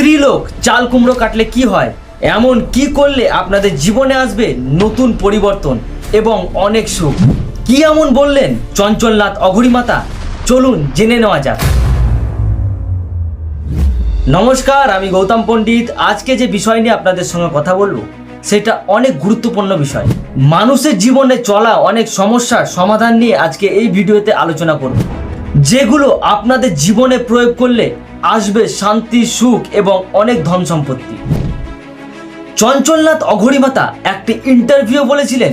স্ত্রীলোক, চাল কুমড়ো কাটলে কি হয়? এমন কি করলে আপনাদের জীবনে আসবে নতুন পরিবর্তন এবং অনেক সুখ? কি এমন বললেন চঞ্চলনাথ অঘরিমাতা? চলুন জেনে নেওয়া যাক। নমস্কার, আমি গৌতম পণ্ডিত। আজকে যে বিষয় নিয়ে আপনাদের সঙ্গে কথা বলব, সেটা অনেক গুরুত্বপূর্ণ বিষয়। মানুষের জীবনে চলা অনেক সমস্যার সমাধান নিয়ে আজকে এই ভিডিওতে আলোচনা করব। যেগুলো আপনাদের জীবনে প্রয়োগ করলে আসবে শান্তি, সুখ এবং অনেক ধন সম্পত্তি। চঞ্চলনাথ অঘরিমাতা একটি ইন্টারভিউ বলেছিলেন,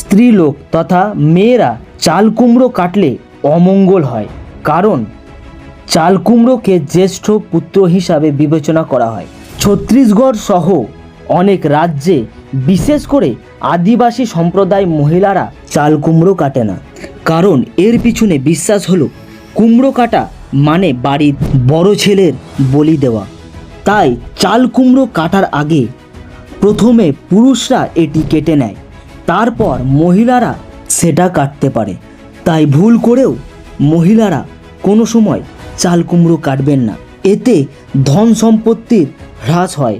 স্ত্রীলোক তথা মেয়েরা চাল কুমড়ো কাটলে অমঙ্গল হয়, কারণ চাল কুমড়োকে জ্যেষ্ঠ পুত্র হিসাবে বিবেচনা করা হয়। ছত্তিশগড় সহ অনেক রাজ্যে বিশেষ করে আদিবাসী সম্প্রদায় মহিলারা চাল কুমড়ো কাটে না। কারণ এর পিছনে বিশ্বাস হলো, কুমড়ো কাটা মানে বাড়ির বড় ছেলের বলি দেওয়া। তাই চাল কুমড়ো কাটার আগে প্রথমে পুরুষরা এটি কেটে নেয়, তারপর মহিলারা সেটা কাটতে পারে। তাই ভুল করেও মহিলারা কোনো সময় চাল কুমড়ো কাটবেন না। এতে ধন সম্পত্তির হ্রাস হয়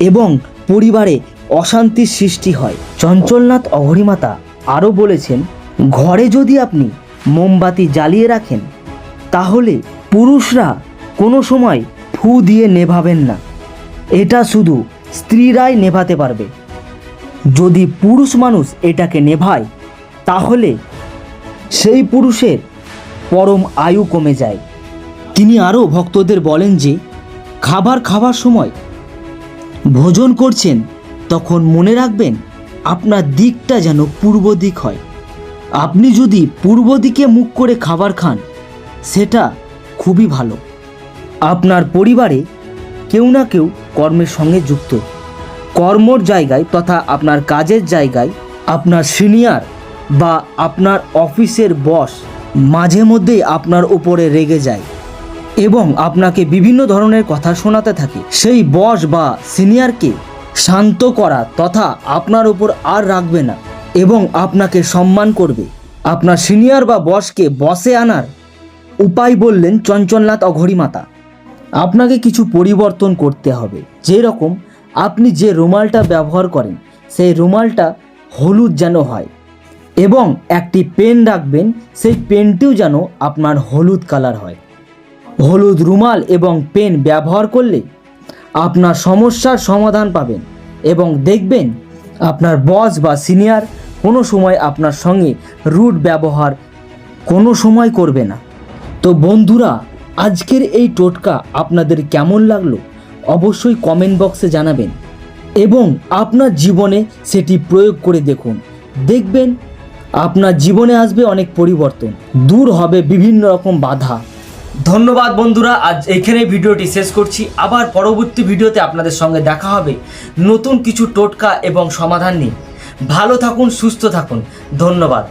এবং পরিবারে অশান্তির সৃষ্টি হয়। চঞ্চলনাথ অঘরিমাতা আরও বলেছেন, ঘরে যদি আপনি মোমবাতি জ্বালিয়ে রাখেন তাহলে পুরুষরা কোনো সময় ফু দিয়ে নেভাবেন না। এটা শুধু স্ত্রীরাই নেভাতে পারবে। যদি পুরুষ মানুষ এটাকে নেভায়, তাহলে সেই পুরুষের পরম আয়ু কমে যায়। তিনি আরও ভক্তদের বলেন যে, খাবার খাবার সময় ভোজন করছেন, তখন মনে রাখবেন আপনার দিকটা যেন পূর্ব দিক হয়। আপনি যদি পূর্ব দিকে মুখ করে খাবার খান সেটা খুবই ভালো। আপনার পরিবারে কেউ না কেউ কর্মের সঙ্গে যুক্ত। কর্মর জায়গায় তথা আপনার কাজের জায়গায় আপনার সিনিয়র বা আপনার অফিসের বস মাঝে মধ্যেই আপনার উপরে রেগে যায় এবং আপনাকে বিভিন্ন ধরনের কথা শোনাতে থাকে। সেই বস বা সিনিয়রকে শান্ত করা তথা আপনার উপর আর রাখবে না এবং আপনাকে সম্মান করবে। আপনার সিনিয়র বা বসকে বসে আনার উপায় বললেন চঞ্চলনাথ অঘরিমাতা। আপনাকে কিছু পরিবর্তন করতে হবে। যেরকম আপনি যে রুমালটা ব্যবহার করেন, সেই রুমালটা হলুদ যেন হয় এবং একটি পেন রাখবেন, সেই পেনটিও যেন আপনার হলুদ কালার হয়। হলুদ রুমাল এবং পেন ব্যবহার করলে আপনার সমস্যার সমাধান পাবেন এবং দেখবেন আপনার বস বা সিনিয়র কোনো সময় আপনার সঙ্গে রুট ব্যবহার কোনো সময় করবে না। তো বন্ধুরা, আজকের এই টোটকা আপনাদের কেমন লাগল অবশ্যই কমেন্ট বক্সে জানাবেন। এবং আপনার জীবনে সেটি প্রয়োগ করে দেখুন। দেখবেন, আপনার জীবনে আসবে অনেক পরিবর্তন, দূর হবে বিভিন্ন রকম বাধা। ধন্যবাদ বন্ধুরা, আজ এখানে ভিডিওটি শেষ করছি। আবার পরবর্তী ভিডিওতে আপনাদের সঙ্গে দেখা হবে নতুন কিছু টোটকা এবং সমাধান নিয়ে। ভালো থাকুন, সুস্থ থাকুন। ধন্যবাদ।